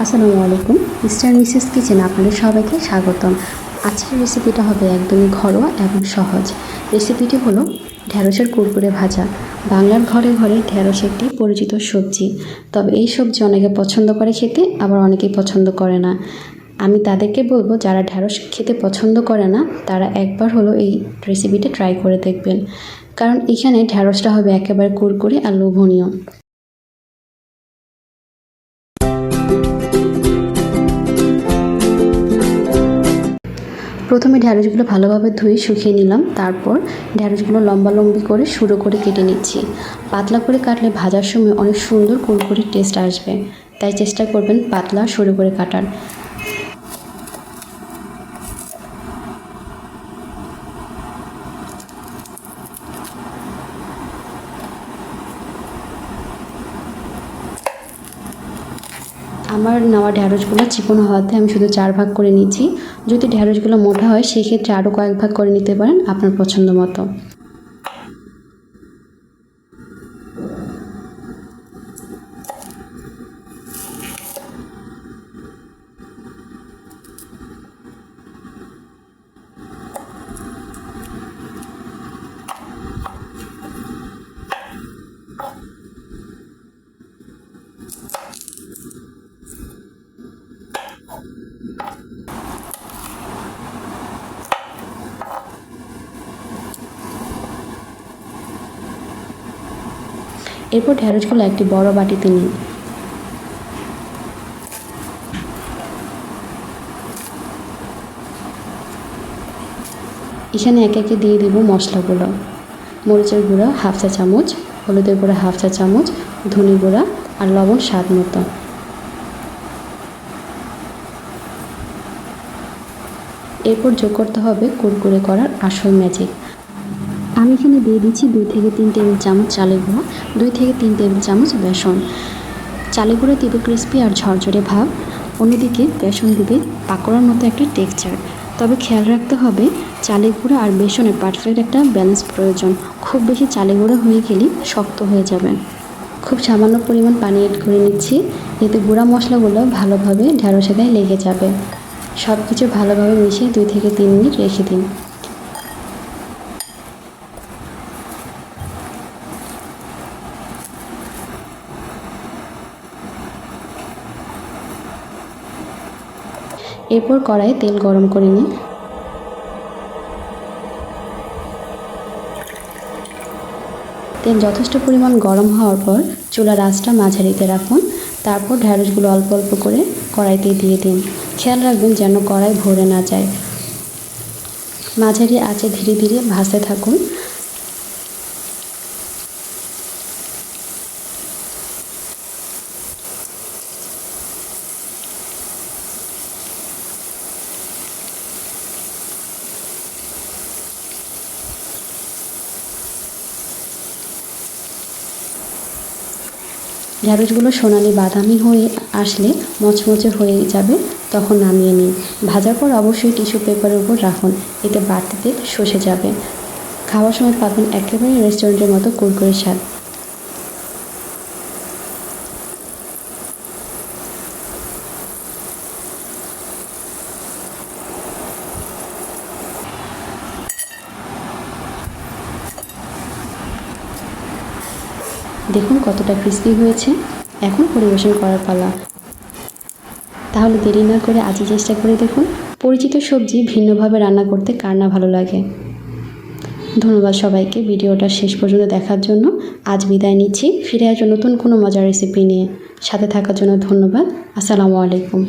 আসসালামু আলাইকুম। Mister Mrs kitchen, আপনাদের সবাইকে স্বাগতম। আজকের রেসিপিটা হবে একদমই ঘরোয়া এবং সহজ। রেসিপিটি হলো ঢ্যাঁড়সের কুরকুরে ভাজা। বাংলার ঘরে ঘরে ঢ্যাঁড়স একটি পরিচিত সবজি। তবে এই সবজি অনেকে পছন্দ করে খেতে, আবার অনেকেই পছন্দ করে না। আমি তাদেরকে বলব, যারা ঢ্যাঁড়স খেতে পছন্দ করে না, তারা একবার হলো এই রেসিপিটা ট্রাই করে দেখবেন। কারণ এখানে ঢ্যাঁড়সটা হবে একেবারে কুরকুরে আর লোভনীয়। প্রথমে ঢ্যাঁড়সগুলো ভালোভাবে ধুয়ে শুকিয়ে নিলাম। তারপর ঢ্যাঁড়সগুলো লম্বা লম্বি করে শুরু করে কেটে নিচ্ছি। পাতলা করে কাটলে ভাজার সময় অনেক সুন্দর কুরকুরে টেস্ট আসবে। তাই চেষ্টা করবেন পাতলা সরু করে কাটার। আমার নেওয়া ঢ্যাঁড়সগুলো চিকন হওয়াতে আমি শুধু চার ভাগ করে নিয়েছি যদি ঢ্যাঁড়সগুলো মোটা হয়, সেক্ষেত্রে আরও কয়েক ভাগ করে নিতে পারেন আপনার পছন্দ মতো। এরপর ঢ্যাঁড়সগুলো একটি বড় বাটিতে নিন। এখানে একে একে দিয়ে দিব মশলাগুলো। মরিচের গুঁড়া হাফ চা চামচ, হলুদের গুঁড়া হাফ চা চামচ, ধনে গুঁড়া আর লবণ স্বাদ মতো। এরপর যোগ করতে হবে কুরকুরে করার আসল ম্যাজিক আমি এখানে দিয়ে দিচ্ছি দুই থেকে তিন টেবিল চামচ চালের গুঁড়ো, দুই থেকে তিন টেবিল চামচ বেসন। চালের গুঁড়ো দিবে ক্রিস্পি আর ঝরঝরে ভাব। অন্যদিকে বেসন দিবে পাকোড়ার মতো একটা টেক্সচার তবে খেয়াল রাখতে হবে, চালের গুঁড়ো আর বেসনের পারফেক্ট একটা ব্যালেন্স প্রয়োজন। খুব বেশি চালের গুঁড়ো হয়ে গেলেই শক্ত হয়ে যাবে। খুব সামান্য পরিমাণ পানি এড করে নিচ্ছি, এতে গুঁড়া মশলাগুলো ভালোভাবে ঢ্যাঁড়সে গায়ে লেগে যাবে। সব কিছু ভালোভাবে মিশিয়ে দুই থেকে তিন মিনিট রেখে দিন। এরপর কড়াইয়ে তেল গরম করে নিন তেল যথেষ্ট পরিমাণ গরম হওয়ার পর চুলার আঁচটা মাঝারিতে রাখুন। তারপর ঢ্যাঁড়সগুলো অল্প অল্প করে কড়াইতে দিয়ে দিন। খেয়াল রাখবেন যেন কড়াই ভরে না যায়। মাঝারি আঁচে ধীরে ধীরে ভাসতে থাকুন। ঢ্যাঁড়সগুলো সোনালি বাদামি হয়ে আসলে মচমচে হয়ে যাবে, তখন নামিয়ে নিন। ভাজার পর অবশ্যই টিস্যু পেপারের উপর রাখুন, এতে বাড়তি তেল শসে যাবে। খাওয়ার সময় পাবেন একেবারে রেস্টুরেন্টের মতো কুরকুরে স্বাদ। দেখুন কতটা ক্রিস্পি হয়েছে। এখন পরিবেশন করার পালা। তাহলে দেরি না করে আজই চেষ্টা করে দেখুন, পরিচিত সবজি ভিন্নভাবে রান্না করতে কার না ভালো লাগে। ধন্যবাদ সবাইকে, ভিডিওটা শেষ পর্যন্ত দেখার জন্য। আজ বিদায় নিচ্ছি, ফিরে আসব নতুন কোনো মজার রেসিপি নিয়ে। সাথে থাকার জন্য ধন্যবাদ, আসসালামু আলাইকুম।